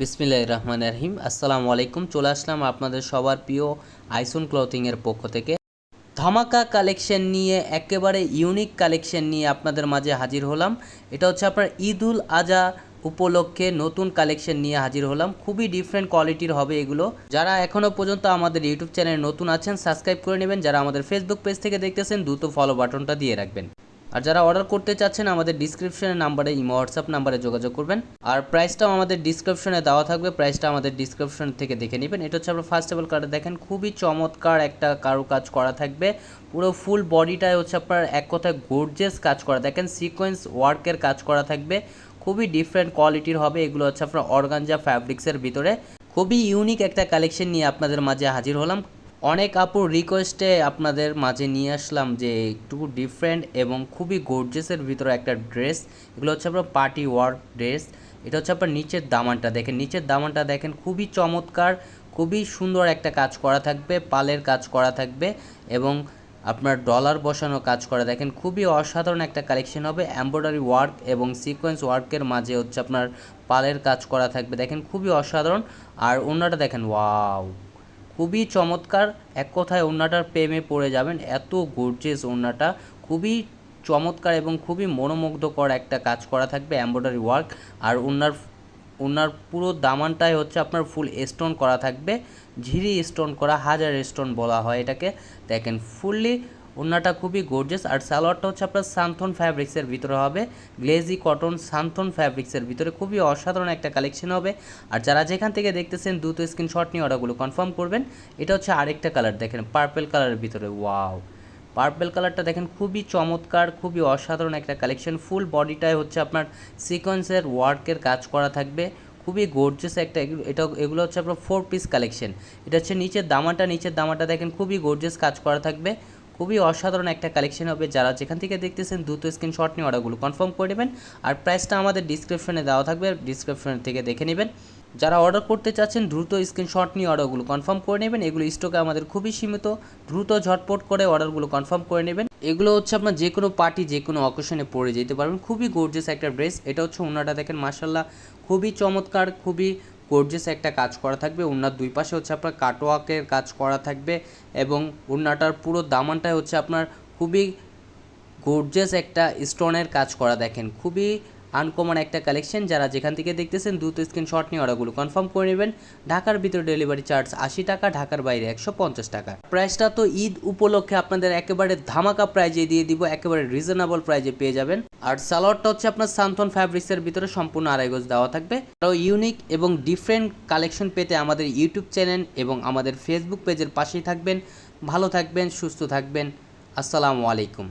বিসমিল্লাহ রহমান রহিম। আসসালামু আলাইকুম। চলে আসলাম আপনাদের সবার প্রিয় আইসন ক্লথিংয়ের পক্ষ থেকে। ধামাকা কালেকশন নিয়ে, একেবারে ইউনিক কালেকশন নিয়ে আপনাদের মাঝে হাজির হলাম। এটা হচ্ছে আপনার ঈদুল আজা উপলক্ষে নতুন কালেকশন নিয়ে হাজির হলাম। খুবই ডিফারেন্ট কোয়ালিটির হবে এগুলো। যারা এখনও পর্যন্ত আমাদের ইউটিউব চ্যানেলে নতুন আছেন সাবস্ক্রাইব করে নেবেন। যারা আমাদের ফেসবুক পেজ থেকে দেখতেছেন, দ্রুত ফলো বাটনটা দিয়ে রাখবেন। আর যারা অর্ডার করতে চাচ্ছেন, আমাদের ডিসক্রিপশনের নাম্বারে ইমো হোয়াটসঅ্যাপ নাম্বারে যোগাযোগ করবেন। আর প্রাইসটাও আমাদের ডিসক্রিপশনে দেওয়া থাকবে। প্রাইসটা আমাদের ডিসক্রিপশন থেকে দেখে নেবেন। এটা হচ্ছে আপনার ফার্স্ট অফ কার্ডে দেখেন, খুবই চমৎকার একটা কারু কাজ করা থাকবে। পুরো ফুল বডিটায় হচ্ছে আপনার এক কথায় গোর্জেস কাজ করা। দেখেন সিকোয়েন্স ওয়ার্কের কাজ করা থাকবে। খুবই ডিফারেন্ট কোয়ালিটির হবে। এগুলো হচ্ছে আপনার অর্গানজা ফ্যাব্রিক্সের ভিতরে। খুবই ইউনিক একটা কালেকশন নিয়ে আপনাদের মাঝে হাজির হলাম। অনেক আপুর রিকোয়েস্টে আপনাদের মাঝে নিয়ে আসলাম যে একটু ডিফারেন্ট এবং খুবই গর্জেসের ভিতরে একটা ড্রেস এগুলো হচ্ছে আপনার পার্টি ওয়ার্ক ড্রেস এটা হচ্ছে আপনার নিচের দামানটা দেখেন। নিচের দামানটা দেখেন, খুবই চমৎকার, খুবই সুন্দর একটা কাজ করা থাকবে, পালের কাজ করা থাকবে এবং আপনার ডলার বসানো কাজ করা। দেখেন, খুবই অসাধারণ একটা কালেকশন হবে। এমব্রয়ডারি ওয়ার্ক এবং সিকোয়েন্স ওয়ার্কের মাঝে হচ্ছে আপনার পালের কাজ করা থাকবে। দেখেন, খুবই অসাধারণ। আর অন্যটা দেখেন ওয়াও খুবই চমৎকার। এক কথায় ওড়নাটার প্রেমে পড়ে যাবেন। এত গর্জেস ওড়নাটা। খুবই চমৎকার এবং খুবই মনোমুগ্ধকর একটা কাজ করা থাকবে এমব্রয়ডারি ওয়ার্ক আর ওনার ওনার পুরো দামানটাই হচ্ছে আপনার ফুল স্টোন করা থাকবে। ঝিরি স্টোন করা, হাজার স্টোন বলা হয় এটাকে। দেখেন ফুললি ওড়নাটা খুবই গর্জেস আর সালোয়ারটা হচ্ছে আপনার সান্থন ফ্যাব্রিক্সের ভিতরে হবে। গ্লেজি কটন সান্থন ফ্যাব্রিক্সের ভিতরে খুবই অসাধারণ একটা কালেকশন হবে। আর যারা যেখান থেকে দেখতেছেন, দ্রুত স্ক্রিনশট নিয়ে অর্ডারগুলো কনফার্ম করবেন। এটা হচ্ছে আরেকটা কালার দেখেন পার্পেল কালারের ভিতরে ওয়াও পার্পেল কালারটা দেখেন খুবই চমৎকার, খুবই অসাধারণ একটা কালেকশন ফুল বডিটায় হচ্ছে আপনার সিকোয়েন্সের ওয়ার্কের কাজ করা থাকবে। খুবই গর্জেস একটা, এটা, এগুলো হচ্ছে আপনার ফোর পিস কালেকশন এটা হচ্ছে নিচের দামাটা নিচের দামাটা দেখেন খুবই গর্জেস কাজ করা থাকবে। খুবই অসাধারণ একটা কালেকশন হবে। যারা যেখান থেকে দেখতেছেন দ্রুত স্ক্রিনশট নিয়ে অর্ডারগুলো কনফার্ম করে নেবেন। আর প্রাইসটা আমাদের ডিসক্রিপশনে দেওয়া থাকবে ডিসক্রিপশন থেকে দেখে নেবেন। যারা অর্ডার করতে চাচ্ছেন, দ্রুত স্ক্রিনশট নিয়ে অর্ডারগুলো কনফার্ম করে নেবেন। এগুলো স্টকে আমাদের খুবই সীমিত। দ্রুত ঝটপট করে অর্ডারগুলো কনফার্ম করে নেবেন। এগুলো হচ্ছে আপনার যে কোনো পার্টি যে কোনো অকেশনে পরে যেতে পারবেন। খুবই গর্জেস একটা ড্রেস এটা হচ্ছে ওনাটা দেখেন মাসাল্লাহ খুবই চমৎকার, খুবই গর্জেস একটা কাজ করা থাকবে। ওনার দুই পাশে হচ্ছে আপনার কাটওয়ার্কের কাজ করা থাকবে এবং ওনাটার পুরো দামানটাই হচ্ছে আপনার খুবই গর্জেস একটা স্টোনের কাজ করা দেখেন। খুবই আনকমন একটা কালেকশন, যারা যেখান থেকে দেখতেছেন দ্রুত স্ক্রিনশট নিয়ে অর্ডারগুলো কনফার্ম করে নেবেন। ঢাকার ভিতরে ডেলিভারি চার্জ আশি টাকা, ঢাকার বাইরে একশো পঞ্চাশ টাকা। প্রাইসটা তো ঈদ উপলক্ষে আপনাদের একেবারে ধামাকা প্রাইজে দিয়ে দিব, একেবারে রিজনেবল প্রাইজে পেয়ে যাবেন। আর সালোয়ারটা হচ্ছে আপনার সান্থন ফ্যাব্রিক্সের ভিতরে সম্পূর্ণ আড়াই গজ দেওয়া থাকবে। আরও ইউনিক এবং ডিফারেন্ট কালেকশন পেতে আমাদের ইউটিউব চ্যানেল এবং আমাদের ফেসবুক পেজের পাশেই থাকবেন। ভালো থাকবেন, সুস্থ থাকবেন। আসসালামু আলাইকুম।